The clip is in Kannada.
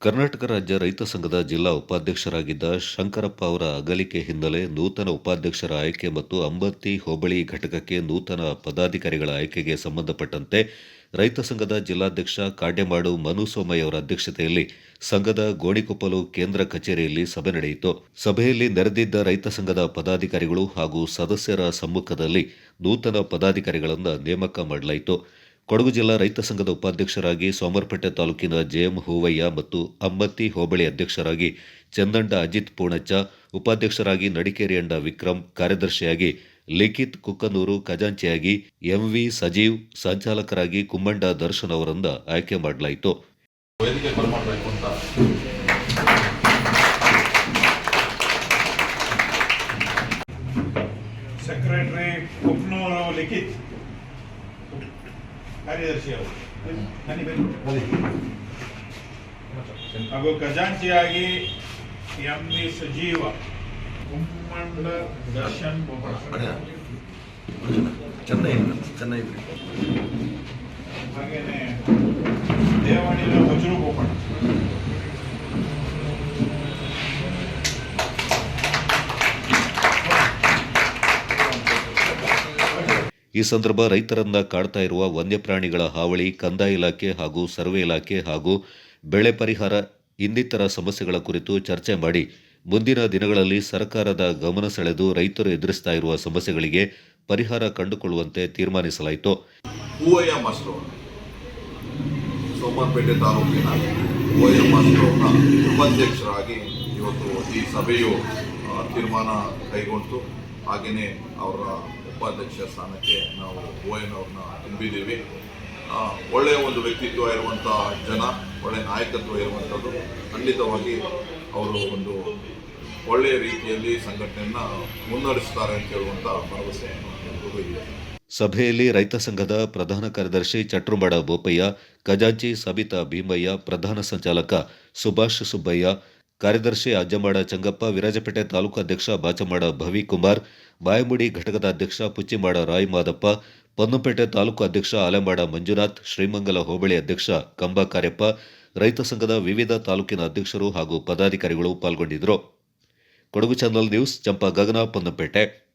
ಕರ್ನಾಟಕ ರಾಜ್ಯ ರೈತ ಸಂಘದ ಜಿಲ್ಲಾ ಉಪಾಧ್ಯಕ್ಷರಾಗಿದ್ದ ಶಂಕರಪ್ಪ ಅವರ ಅಗಲಿಕೆ ಹಿನ್ನೆಲೆ ನೂತನ ಉಪಾಧ್ಯಕ್ಷರ ಆಯ್ಕೆ ಮತ್ತು ಅಂಬತ್ತಿ ಹೋಬಳಿ ಘಟಕಕ್ಕೆ ನೂತನ ಪದಾಧಿಕಾರಿಗಳ ಆಯ್ಕೆಗೆ ಸಂಬಂಧಪಟ್ಟಂತೆ ರೈತ ಸಂಘದ ಜಿಲ್ಲಾಧ್ಯಕ್ಷ ಕಾಡ್ಯಮಾಡು ಮನು ಸೋಮಯ್ಯ ಅವರ ಅಧ್ಯಕ್ಷತೆಯಲ್ಲಿ ಸಂಘದ ಗೋಣಿಕೊಪ್ಪಲು ಕೇಂದ್ರ ಕಚೇರಿಯಲ್ಲಿ ಸಭೆ ನಡೆಯಿತು. ಸಭೆಯಲ್ಲಿ ನೆರೆದಿದ್ದ ರೈತ ಸಂಘದ ಪದಾಧಿಕಾರಿಗಳು ಹಾಗೂ ಸದಸ್ಯರ ಸಮ್ಮುಖದಲ್ಲಿ ನೂತನ ಪದಾಧಿಕಾರಿಗಳನ್ನು ನೇಮಕ ಮಾಡಲಾಯಿತು. ಕೊಡಗು ಜಿಲ್ಲಾ ರೈತ ಸಂಘದ ಉಪಾಧ್ಯಕ್ಷರಾಗಿ ಸೋಮರ್ಪೇಟೆ ತಾಲೂಕಿನ ಜೆಎಂ ಹೂವಯ್ಯ ಮತ್ತು ಅಮ್ಮತ್ತಿ ಹೋಬಳಿ ಅಧ್ಯಕ್ಷರಾಗಿ ಚಂದಂಡ ಅಜಿತ್ ಪೂಣಚ್ಚ, ಉಪಾಧ್ಯಕ್ಷರಾಗಿ ನಡಿಕೇರಿ ಅಂಡ ವಿಕ್ರಮ್ ಕಾರ್ಯದರ್ಶಿಯಾಗಿ ಲಿಖಿತ್ ಕುಕ್ಕನೂರು, ಖಜಾಂಚಿಯಾಗಿ ಎಂವಿ ಸಜೀವ್, ಸಂಚಾಲಕರಾಗಿ ಕುಮ್ಮಂಡ ದರ್ಶನ್ ಅವರಿಂದ ಆಯ್ಕೆ ಮಾಡಲಾಯಿತು. ಸೆಕ್ರೆಟರಿ ಲಿಖಿತ್ ಕಾರ್ಯದರ್ಶಿ ಅವರು. ಬನ್ನಿ ಬನ್ನಿ. ಹಾಗೂ ಖಜಾಂಚಿಯಾಗಿ ಎಂ ವಿ ಸಜೀವ. ಕುಮ್ಮಂಡ ದರ್ಶನ್ ಚೆನ್ನೈ ಚೆನ್ನೈ. ಹಾಗೇನೆ ದೇವಣಿನ ವಜ್ರು ಬೋಪಣ ಈ ಸಂದರ್ಭ ರೈತರನ್ನ ಕಾಡ್ತಾ ಇರುವ ವನ್ಯಪ್ರಾಣಿಗಳ ಹಾವಳಿ, ಕಂದಾಯ ಇಲಾಖೆ ಹಾಗೂ ಸರ್ವೆ ಇಲಾಖೆ ಹಾಗೂ ಬೆಳೆ ಪರಿಹಾರ, ಇನ್ನಿತರ ಸಮಸ್ಯೆಗಳ ಕುರಿತು ಚರ್ಚೆ ಮಾಡಿ ಮುಂದಿನ ದಿನಗಳಲ್ಲಿ ಸರ್ಕಾರದ ಗಮನ ಸೆಳೆದು ರೈತರು ಎದುರಿಸ್ತಾ ಇರುವ ಸಮಸ್ಯೆಗಳಿಗೆ ಪರಿಹಾರ ಕಂಡುಕೊಳ್ಳುವಂತೆ ತೀರ್ಮಾನಿಸಲಾಯಿತು. ಸೋಮವಾರಪೇಟೆ ತಾಲೂಕಿನ ಉಪಾಧ್ಯಕ್ಷರಾಗಿ ಇವತ್ತು ಈ ಸಭೆಯು ತೀರ್ಮಾನ ಕೈಗೊಂಡು ಹಾಗೆಯೇ ಅವರ ಉಪಾಧ್ಯಕ್ಷ ಸ್ಥಾನಕ್ಕೆ ನಾವು ಹೂವಯ್ಯನವ್ರನ್ನ ತುಂಬಿದ್ದೀವಿ. ಆ, ಒಳ್ಳೆಯ ಒಂದು ವ್ಯಕ್ತಿತ್ವ ಇರುವಂಥ ಜನ ಒಳ್ಳೆಯ ನಾಯಕತ್ವ ಇರುವಂಥದ್ದು ಖಂಡಿತವಾಗಿ ಅವರು ಒಂದು ಒಳ್ಳೆಯ ರೀತಿಯಲ್ಲಿ ಸಂಘಟನೆಯನ್ನು ಮುನ್ನಡೆಸ್ತಾರೆ ಅಂತ ಹೇಳುವಂಥ ಭರವಸೆ ಎಲ್ರಿಗೂ ಇದೆ. ಸಭೆಯಲ್ಲಿ ರೈತ ಸಂಘದ ಪ್ರಧಾನ ಕಾರ್ಯದರ್ಶಿ ಚಟ್ರುಮಡ ಬೋಪಯ್ಯ ಖಜಾಂಚಿ ಸಬಿತಾ ಭೀಮಯ್ಯ ಪ್ರಧಾನ ಸಂಚಾಲಕ ಸುಭಾಷ್ ಸುಬ್ಬಯ್ಯ ಕಾರ್ಯದರ್ಶಿ ಅಜ್ಜಮಾಡ ಚಂಗಪ್ಪ, ವಿರಾಜಪೇಟೆ ತಾಲೂಕು ಅಧ್ಯಕ್ಷ ಬಾಚಮಾಡ ಭವಿಕುಮಾರ್ ಬಾಯಮುಡಿ ಘಟಕದ ಅಧ್ಯಕ್ಷ ಪುಚ್ಚಿಮಾಡ ರಾಯ್ ಮಾದಪ್ಪ ಪೊನ್ನಂಪೇಟೆ ತಾಲೂಕು ಅಧ್ಯಕ್ಷ ಆಲೆಮಾಡ ಮಂಜುನಾಥ್, ಶ್ರೀಮಂಗಲ ಹೋಬಳಿ ಅಧ್ಯಕ್ಷ ಕಂಬ ಕಾರ್ಯಪ್ಪ ರೈತ ಸಂಘದ ವಿವಿಧ ತಾಲೂಕಿನ ಅಧ್ಯಕ್ಷರು ಹಾಗೂ ಪದಾಧಿಕಾರಿಗಳು ಪಾಲ್ಗೊಂಡಿದ್ದರು. Kodagu channel news, Champa Gagana, Ponnampet.